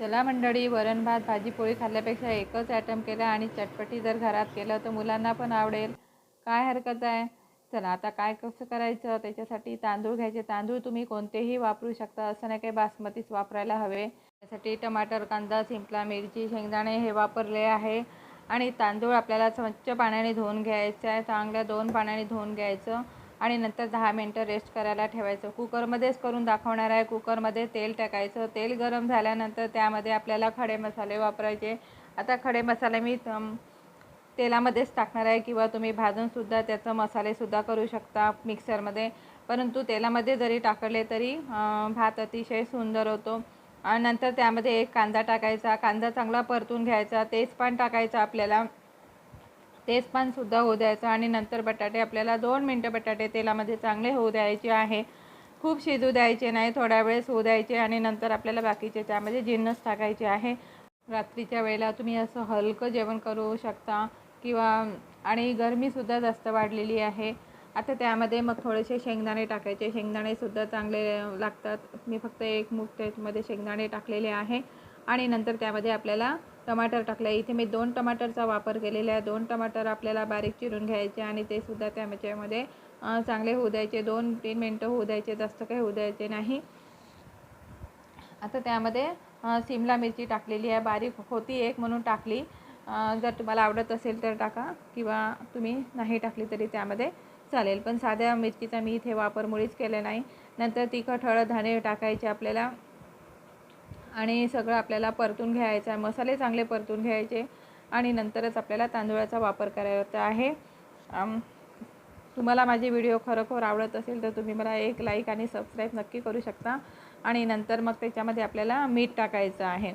चला मंडळी वरण भात भाजी पोळी खाल्ल्यापेक्षा एकच ॲटम केला आणि चटपटी जर घरात केलं तर मुलांना पण आवडेल. काय हरकत आहे? चला आता काय कसं करायचं? त्याच्यासाठी तांदूळ घ्यायचे. तांदूळ तुम्ही कोणतेही वापरू शकता. असं नाही काही बासमतीच वापरायला हवे. त्यासाठी टमाटर कांदा शिमला मिरची शेंगदाणे हे वापरले आहे. आणि तांदूळ आपल्याला स्वच्छ पाण्याने धुवून घ्यायचं आहे. चांगल्या दोन पाण्याने धुवून घ्यायचं. आणि नंतर दहा मिनटं रेस्ट करायला ठेवायचं. कुकरमध्येच करून दाखवणार आहे. कुकरमध्ये तेल टाकायचं. तेल गरम झाल्यानंतर त्यामध्ये आपल्याला खडे मसाले वापरायचे. आता खडे मसाले मी तेलामध्येच टाकणार आहे किंवा तुम्ही भाजूनसुद्धा त्याचं मसालेसुद्धा करू शकता मिक्सरमध्ये. परंतु तेलामध्ये जरी टाकले तरी भात अतिशय सुंदर होतो. आणि नंतर त्यामध्ये एक कांदा टाकायचा. कांदा चांगला परतून घ्यायचा. तेजपान टाकायचं आपल्याला. तेजपानसुद्धा होऊ द्यायचं. आणि नंतर बटाटे आपल्याला दोन मिनटं बटाटे तेलामध्ये चांगले होऊ द्यायचे आहे. खूप शिजू द्यायचे नाही थोड्या वेळेस होऊ द्यायचे आणि नंतर आपल्याला बाकीचे त्यामध्ये जिन्नस टाकायचे आहे. रात्रीच्या वेळेला तुम्ही असं हलकं जेवण करू शकता किंवा आणि गरमीसुद्धा जास्त वाढलेली आहे. आता त्यामध्ये मग थोडेसे शेंगदाणे टाकायचे. शेंगदाणेसुद्धा चांगले लागतात. मी फक्त एक मूठ त्यामध्ये शेंगदाणे टाकलेले आहे. आणि नंतर त्यामध्ये आपल्याला टमाटर टाकलं. इथे मी दोन टमाटरचा वापर केलेला आहे. दोन टमाटर आपल्याला बारीक चिरून घ्यायचे आणि ते सुद्धा त्याच्यामध्ये चांगले होऊ द्यायचे. दोन तीन मिनटं होऊ द्यायचे. जास्त काही होऊ द्यायचे नाही. आता त्यामध्ये सिमला मिरची टाकलेली आहे. बारीक होती एक म्हणून टाकली. जर तुम्हाला आवडत असेल तर टाका किंवा तुम्ही नाही टाकली तरी त्यामध्ये चालेल. पण साध्या मिरचीचा मी इथे वापर मुळीच केला नाही. नंतर तिखट हळद धाणे टाकायचे आपल्याला. आणि सगळं आपल्याला परतून घ्यायचं आहे. मसाले चांगले परतून घ्यायचे आणि नंतरच आपल्याला तांदूळाचा वापर करायचा आहे. तुम्हाला माझे व्हिडिओ खरोखर आवडत असेल तर तुम्ही मला एक लाईक आणि सबस्क्राईब नक्की करू शकता. आणि नंतर मग त्याच्यामध्ये आपल्याला मीठ टाकायचं आहे.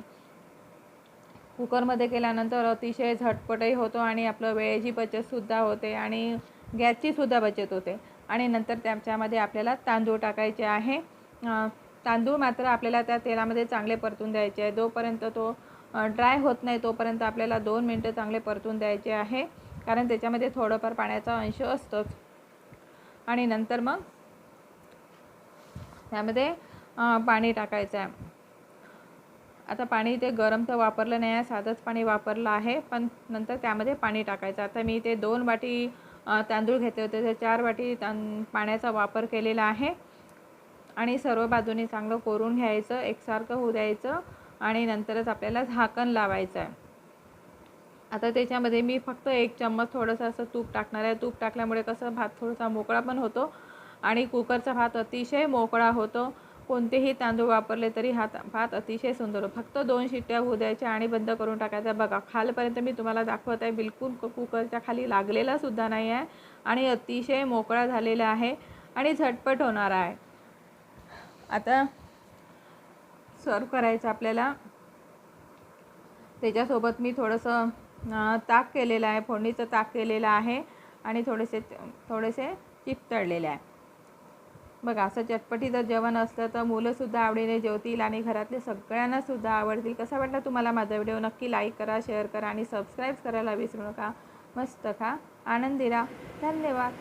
कुकरमध्ये केल्यानंतर अतिशय झटपटही होतो आणि आपलं वेळेची बचतसुद्धा होते आणि गॅसचीसुद्धा बचत होते. आणि नंतर त्याच्यामध्ये आपल्याला तांदूळ टाकायचे आहे. तांदूळ मात्र आपल्याला त्या तेलामध्ये चांगले परतून द्यायचे आहे. जोपर्यंत तो ड्राय होत नाही तोपर्यंत आपल्याला दोन मिनटं चांगले परतून द्यायचे आहे. कारण त्याच्यामध्ये थोडंफार पाण्याचा अंश असतोच. आणि नंतर मग त्यामध्ये पाणी टाकायचं आहे. आता पाणी ते गरम तर वापरलं नाही आहे साधंच पाणी वापरलं आहे पण नंतर त्यामध्ये पाणी टाकायचं आता मी ते दोन वाटी तांदूळ घेतले होते तर चार वाटी तां पाण्याचा वापर केलेला आहे. आणि सर्व बाजूने चांगलं कोरून घ्यायचं एकसारखं होऊ द्यायचं आणि नंतरच आपल्याला झाकण लावायचं आहे. आता त्याच्यामध्ये मी फक्त एक चम्मच थोडंसं असं तूप टाकणार आहे. तूप टाकल्यामुळे कसं भात थोडासा मोकळा पण होतो आणि कुकरचा भात अतिशय मोकळा होतो. कोणतेही तांदूळ वापरले तरी हा भात अतिशय सुंदर होतो. फक्त दोन शिट्ट्या होऊ द्यायच्या आणि बंद करून टाकायचा. बघा खालपर्यंत मी तुम्हाला दाखवत आहे. बिलकुल कुकरच्या खाली लागलेला सुद्धा नाही आहे आणि अतिशय मोकळा झालेला आहे आणि झटपट होणार आहे. आता सर्व करायचं आपल्याला. त्याच्यासोबत मी थोडंसं ताक केलेलं आहे फोडणीचं ताक केलेलं आहे आणि थोडेसे थोडेसे चिपतळलेले आहे. बघा असं चटपटी जर जेवण असलं तर मुलंसुद्धा आवडीने जेवतील आणि घरातले सगळ्यांनासुद्धा आवडतील. कसा वाटला तुम्हाला माझा व्हिडिओ? नक्की लाईक करा शेअर करा आणि सबस्क्राईब करायला विसरू नका. मस्त खा. आनंदी राहा धन्यवाद.